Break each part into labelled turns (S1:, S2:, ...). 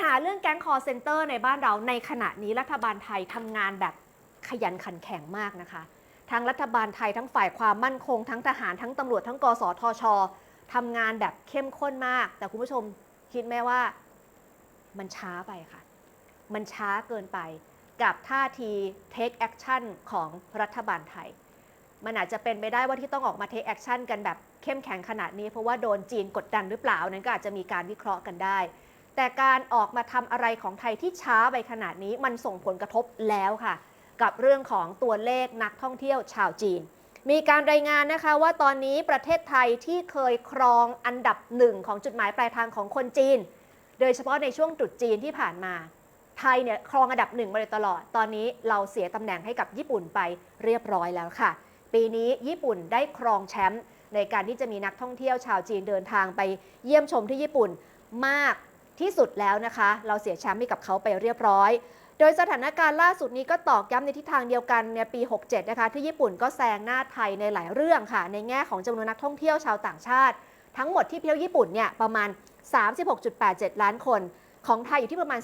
S1: หาเรื่องแก๊งคอร์เซนเตอร์ในบ้านเราในขณะนี้รัฐบาลไทยทำงานแบบขยันขันแข็งมากนะคะ ทั้งรัฐบาลไทยทั้งฝ่ายความมั่นคง ทั้งทหารทั้งตำรวจทั้งกสทชทำงานแบบเข้มข้นมาก แต่คุณผู้ชมคิดไหมว่ามันช้าไปค่ะ มันช้าเกินไปกับท่าที take action ของรัฐบาลไทย มันอาจจะเป็นไปได้ว่าที่ต้องออกมา take action กันแบบเข้มแข็งขนาดนี้ เพราะว่าโดนจีนกดดันหรือเปล่านั้นก็อาจจะมีการวิเคราะห์กันได้ แต่การออกมาทำอะไรของไทยที่ช้าไปขนาดนี้มันส่งผลกระทบแล้วค่ะ กับเรื่องของตัวเลขนักท่องเที่ยวชาวจีน มีการรายงานนะคะว่าตอนนี้ประเทศไทยที่เคยครองอันดับหนึ่งของจุดหมายปลายทางของคนจีน โดยเฉพาะในช่วงตรุษจีนที่ผ่านมาไทยเนี่ยครองอันดับหนึ่งมาโดยตลอด ตอนนี้เราเสียตำแหน่งให้กับญี่ปุ่นไปเรียบร้อยแล้วค่ะ ปีนี้ญี่ปุ่นได้ครองแชมป์ในการที่จะมีนักท่องเที่ยวชาวจีนเดินทางไปเยี่ยมชมที่ญี่ปุ่นมาก ที่สุดแล้วนะคะ เราเสียแชมป์ให้กับเขาไปเรียบร้อย โดยสถานการณ์ล่าสุดนี้ก็ตอกย้ำในทิศทางเดียวกันในปี 67 นะคะ ที่ญี่ปุ่นก็แซงหน้าไทยในหลายเรื่องค่ะ ในแง่ของจำนวนนักท่องเที่ยวชาวต่างชาติ ทั้งหมดที่เที่ยวญี่ปุ่นเนี่ยประมาณ 36.87 ล้านคนของไทยอยู่ที่ประมาณ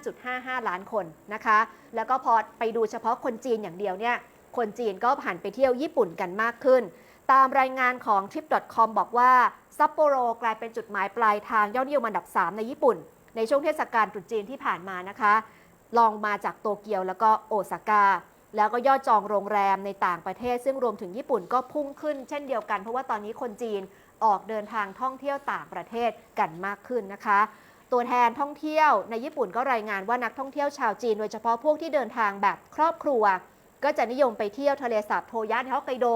S1: 35.55 ล้านคนนะคะ แล้วก็พอไปดูเฉพาะคนจีนอย่างเดียวเนี่ย คนจีนก็ผ่านไปเที่ยวญี่ปุ่นกันมากขึ้น ตามรายงานของ trip.com บอกว่าซัปโปโรกลายเป็นจุดหมายปลายทางยอดนิยมอันดับ 3 ในญี่ปุ่น ในช่วงเทศกาลตรุษจีนที่ผ่านมานะคะลองมาจากโตเกียวแล้วก็โอซาก้าแล้วก็ยอดจองโรงแรมในต่างประเทศ ซึ่งรวมถึงญี่ปุ่นก็พุ่งขึ้นเช่นเดียวกัน เพราะว่าตอนนี้คนจีนออกเดินทางท่องเที่ยวต่างประเทศกันมากขึ้นนะคะ ตัวแทนท่องเที่ยวในญี่ปุ่นก็รายงานว่านักท่องเที่ยวชาวจีน โดยเฉพาะพวกที่เดินทางแบบครอบครัว ก็จะนิยมไปเที่ยวทะเลสาบโทยะในฮอกไกโด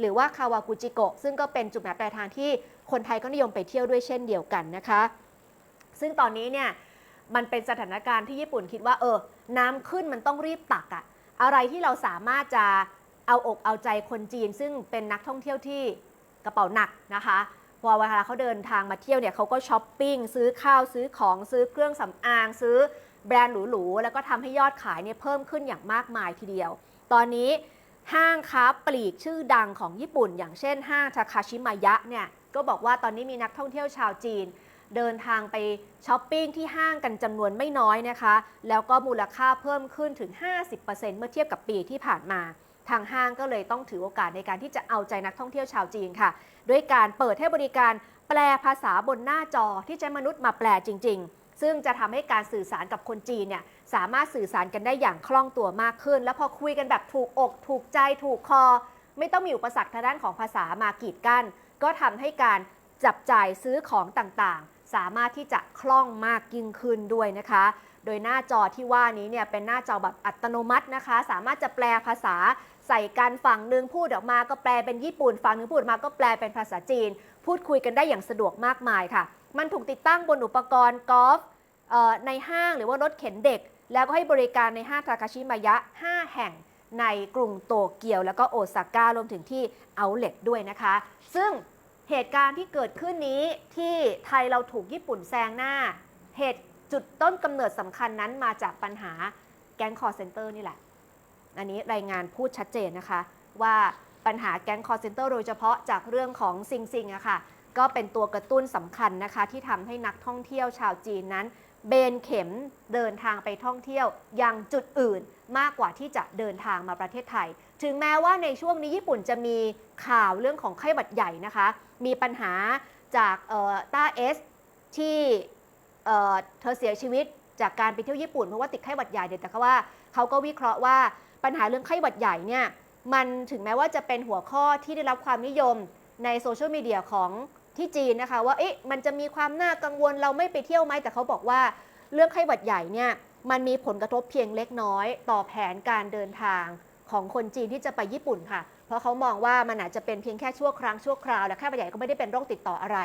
S1: หรือว่าคาวากุจิโกะซึ่งก็เป็นจุดหมายปลายทางที่คนไทยก็นิยมไปเที่ยวด้วยเช่นเดียวกันนะคะ ซึ่งตอนนี้เนี่ยมันเป็นสถานการณ์ที่ญี่ปุ่นคิดว่าเออ น้ำขึ้นมันต้องรีบตักอะอะไรที่เราสามารถจะเอาอกเอาใจคนจีน ซึ่งเป็นนักท่องเที่ยวที่กระเป๋าหนักนะคะพอเวลาเขาเดินทางมาเที่ยวเนี่ยเขาก็ช้อปปิ้งซื้อข้าวซื้อของซื้อเครื่องสำอาง ซื้อแบรนด์หรูๆแล้วก็ทำให้ยอดขายเนี่ยเพิ่มขึ้นอย่างมากมายทีเดียว ตอนนี้ห้างค้าปลีกชื่อดังของญี่ปุ่น อย่างเช่นห้างทาคาชิมายะเนี่ยก็บอกว่าตอนนี้มีนักท่องเที่ยวชาวจีน เดินทางไปช้อปปิ้งที่ห้างกันจำนวนไม่น้อยนะคะ แล้วก็มูลค่าเพิ่มขึ้นถึง 50%เมื่อเทียบกับปีที่ผ่านมา ทางห้างก็เลยต้องถือโอกาสในการที่จะเอาใจนักท่องเที่ยวชาวจีนค่ะ ด้วยการเปิดให้บริการแปลภาษาบนหน้าจอที่ใช้มนุษย์มาแปลจริง ๆ ซึ่งจะทำให้การสื่อสารกับคนจีนเนี่ยสามารถสื่อสารกันได้อย่างคล่องตัวมากขึ้น แล้วพอคุยกันแบบถูกอก ถูกใจถูกคอ ไม่ต้องมีอุปสรรคทางด้านของภาษามากีดกั้นก็ทำให้การจับจ่ายซื้อของต่างๆ สามารถที่จะคล่องมากยิ่งขึ้นด้วยนะคะ โดยหน้าจอที่ว่านี้เนี่ยเป็นหน้าจอแบบอัตโนมัตินะคะ สามารถจะแปลภาษาใส่กันฝั่งหนึ่งพูดออกมาก็แปลเป็นญี่ปุ่นฝั่งหนึ่งพูดออกมาก็แปลเป็นภาษาจีน พูดคุยกันได้อย่างสะดวกมากมายค่ะ มันถูกติดตั้งบนอุปกรณ์กอล์ฟในห้างหรือว่ารถเข็นเด็ก แล้วก็ให้บริการในห้างทาคาชิมายะ 5 แห่งในกรุงโตเกียว แล้วก็โอซาก้ารวมถึงที่เอาเล t ด้วยนะคะ ซึ่งเหตุการณ์ที่เกิดขึ้นนี้ที่ไทยเราถูกญี่ปุ่นแซงหน้า เหตุจุดต้นกำเนิดสำคัญนั้นมาจากปัญหาแก๊งคอร์เซนเตอร์นี่แหละ อันนี้รายงานพูดชัดเจนนะคะ ว่าปัญหาแก๊งคอร์เซนเตอร์โดยเฉพาะจากเรื่องของซิงซิงอะค่ะ ก็เป็นตัวกระตุ้นสำคัญนะคะ ที่ทำให้นักท่องเที่ยวชาวจีนนั้น เบนเข็มเดินทางไปท่องเที่ยวยังจุดอื่นมากกว่าที่จะเดินทางมาประเทศไทย ถึงแม้ว่าในช่วงนี้ญี่ปุ่นจะมีข่าวเรื่องของไข้หวัดใหญ่นะคะ มีปัญหาจากต้าเอสที่เธอเสียชีวิตจากการไปเที่ยวญี่ปุ่นเพราะว่าติดไข้หวัดใหญ่เนี่ยแต่เขาว่าเขาก็วิเคราะห์ว่าปัญหาเรื่องไข้หวัดใหญ่เนี่ยมันถึงแม้ว่าจะเป็นหัวข้อที่ได้รับความนิยม ในโซเชียลมีเดียของที่จีนนะคะ ว่าเอ๊ะมันจะมีความน่ากังวลเราไม่ไปเที่ยวไหมแต่เขาบอกว่าเรื่องไข้หวัดใหญ่เนี่ยมันมีผลกระทบเพียงเล็กน้อย ต่อแผนการเดินทางของคนจีนที่จะไปญี่ปุ่นค่ะ เพราะเขามองว่ามันอาจจะเป็นเพียงแค่ชั่วครั้งชั่วคราว และไข้หวัดใหญ่ก็ไม่ได้เป็นโรคติดต่ออะไร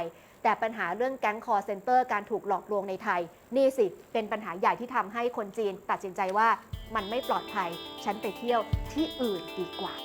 S1: แต่ปัญหาเรื่องแก๊งคอร์เซนเตอร์การถูกหลอกลวงในไทย นี่สิ เป็นปัญหาใหญ่ที่ทำให้คนจีน ตัดสินใจว่ามันไม่ปลอดภัย ฉันไปเที่ยวที่อื่นดีกว่า